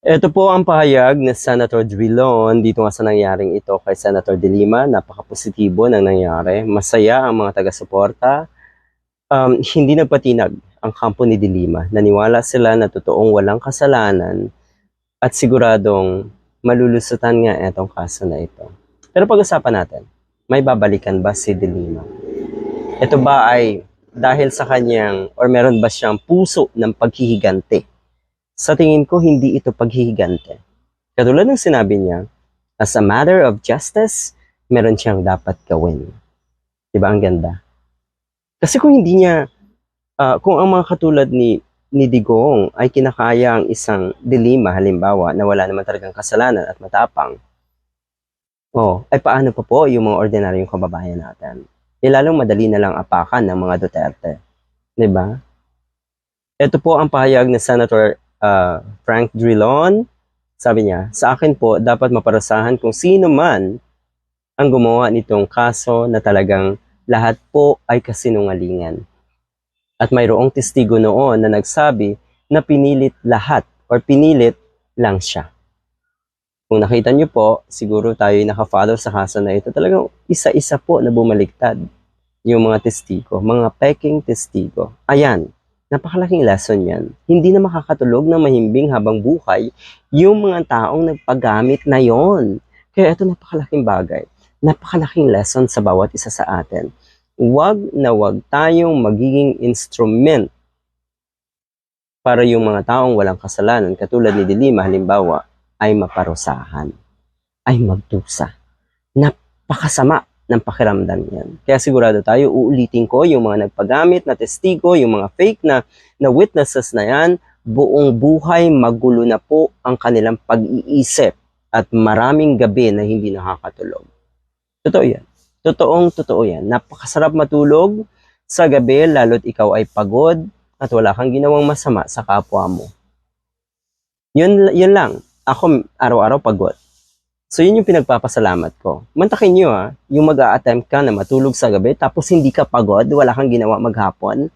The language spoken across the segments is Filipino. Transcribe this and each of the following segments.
Ito po ang pahayag ni Senator Drilon dito nga sa nangyaring ito kay Senator De Lima. Napaka-positibo ng nangyari. Masaya ang mga taga-suporta. Um, hindi nagpatinag ang kampo ni De Lima. Naniwala sila na totoong walang kasalanan at siguradong malulusutan nga itong kaso na ito. Pero pag-usapan natin, may babalikan ba si De Lima? Ito ba ay dahil sa kanyang or meron ba siyang puso ng paghihigante? Sa tingin ko, hindi ito paghihigante. Katulad ng sinabi niya, as a matter of justice, meron siyang dapat gawin. Diba ang ganda? Kasi kung hindi niya, ah, kung ang mga katulad ni ni Digong ay kinakaya ang isang dilima, halimbawa, na wala naman talagang kasalanan at matapang, oh, ay paano pa po yung mga ordinaryong kababayan natin? Lalong madali na lang apakan ng mga Duterte. Ba? Ito po ang pahayag ni Senator ah, Frank Drilon. Sabi niya, sa akin po, dapat maparasahan kung sino man ang gumawa nitong kaso na talagang lahat po ay kasinungalingan. At mayroong testigo noon na nagsabi na pinilit lahat or pinilit lang siya. Kung nakita niyo po, siguro tayo naka-follow sa kaso na ito. Talagang isa-isa po na bumaliktad yung mga testigo, mga peking testigo. Ayan, napakalaking lesson yan. Hindi na makakatulog ng mahimbing habang buhay yung mga taong nagpagamit na yon. Kaya ito napakalaking bagay. Napakalaking lesson sa bawat isa sa atin. Huwag na huwag tayong magiging instrument para yung mga taong walang kasalanan, katulad ni Dilima, halimbawa, ay maparusahan, ay magdusa. Napakasama ng pakiramdam yan. Kaya sigurado tayo, uulitin ko yung mga nagpagamit na testigo, yung mga fake na, na witnesses na yan, buong buhay magulo na po ang kanilang pag-iisip at maraming gabi na hindi nakakatulog. Totoo yan. Totoong totoo yan. Napakasarap matulog sa gabi lalo't ikaw ay pagod at wala kang ginawang masama sa kapwa mo. Yun, yun lang. Ako araw-araw pagod. So yun yung pinagpapasalamat ko. Mantakin nyo ha, yung mag attempt ka na matulog sa gabi tapos hindi ka pagod, wala kang ginawa maghapon.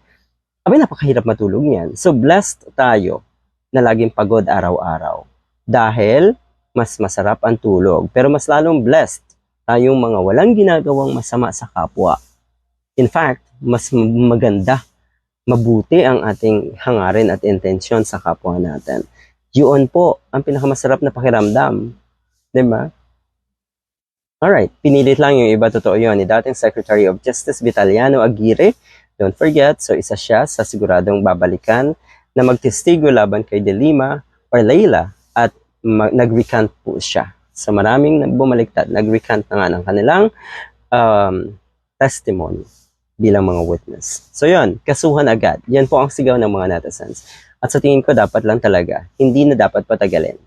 Abay, napakahirap matulog niyan. So blessed tayo na laging pagod araw-araw. Dahil mas masarap ang tulog. Pero mas lalong blessed tayong mga walang ginagawang masama sa kapwa. In fact, mas maganda, mabuti ang ating hangarin at intensyon sa kapwa natin. Yun po ang pinakamasarap na pakiramdam. Di ba? Alright, pinilit lang yung iba, totoo yun, ni dating Secretary of Justice Vitaliano Aguirre. Don't forget, so isa siya sa siguradong babalikan na magtestigo laban kay De Lima or Leila at nag-recant po siya. So maraming bumaliktad, nag-recant na nga ng kanilang um, testimony bilang mga witness. So yun, kasuhan agad. Yan po ang sigaw ng mga netizens. At sa tingin ko dapat lang talaga, hindi na dapat patagalin.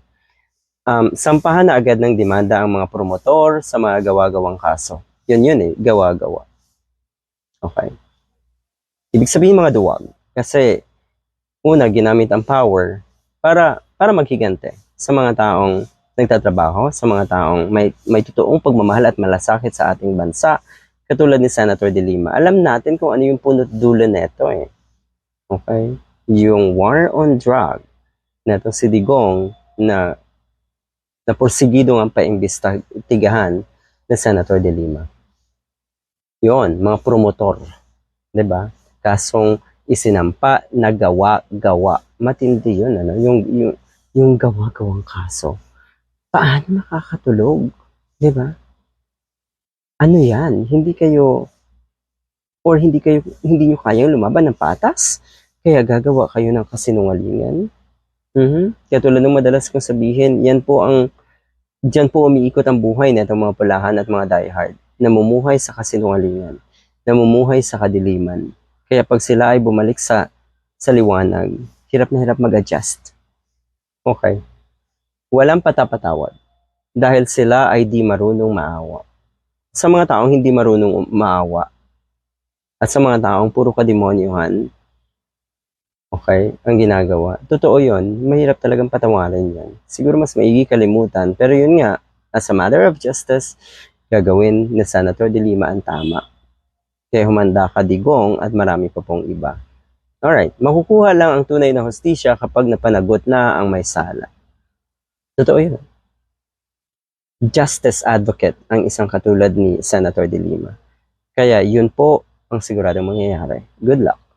Um, sampahan na agad ng demanda ang mga promotor sa mga gawa-gawang kaso. Yun yun eh, gawa-gawa. Okay. Ibig sabihin mga duwag. Kasi, una, ginamit ang power para, para maghigante sa mga taong nagtatrabaho, sa mga taong may, may totoong pagmamahal at malasakit sa ating bansa, katulad ni Senator De Lima. Alam natin kung ano yung punot dulo nito eh. Okay? Yung war on drug neto si Digong na na porsigido ang paimbestigahan ni Senator De Lima. Yon, mga promotor, 'di ba? Kasong isinampa na gawa-gawa. Matindi 'yun ano, yung yung yung gawa-gawang kaso. Paano makakatulog? 'Di ba? Ano 'yan? Hindi kayo or hindi kayo hindi niyo kayang lumaban ng patas? Kaya gagawa kayo ng kasinungalingan? Mhm. Kaya tulad ng madalas kong sabihin, yan po ang Diyan po umiikot ang buhay na mga pulahan at mga diehard. Namumuhay sa kasinungalingan. Namumuhay sa kadiliman. Kaya pag sila ay bumalik sa, sa liwanag, hirap na hirap mag-adjust. Okay. Walang patapatawad. Dahil sila ay di marunong maawa. Sa mga taong hindi marunong maawa, at sa mga taong puro kademonyohan, Okay, ang ginagawa. Totoo yon mahirap talagang patawarin yan. Siguro mas maigi kalimutan, pero yun nga, as a matter of justice, gagawin na Senator De Lima ang tama. Kaya humanda ka digong at marami pa pong iba. Alright, makukuha lang ang tunay na hostisya kapag napanagot na ang may sala. Totoo yun. Justice advocate ang isang katulad ni Senator De Lima. Kaya yun po ang siguradong mangyayari. Good luck.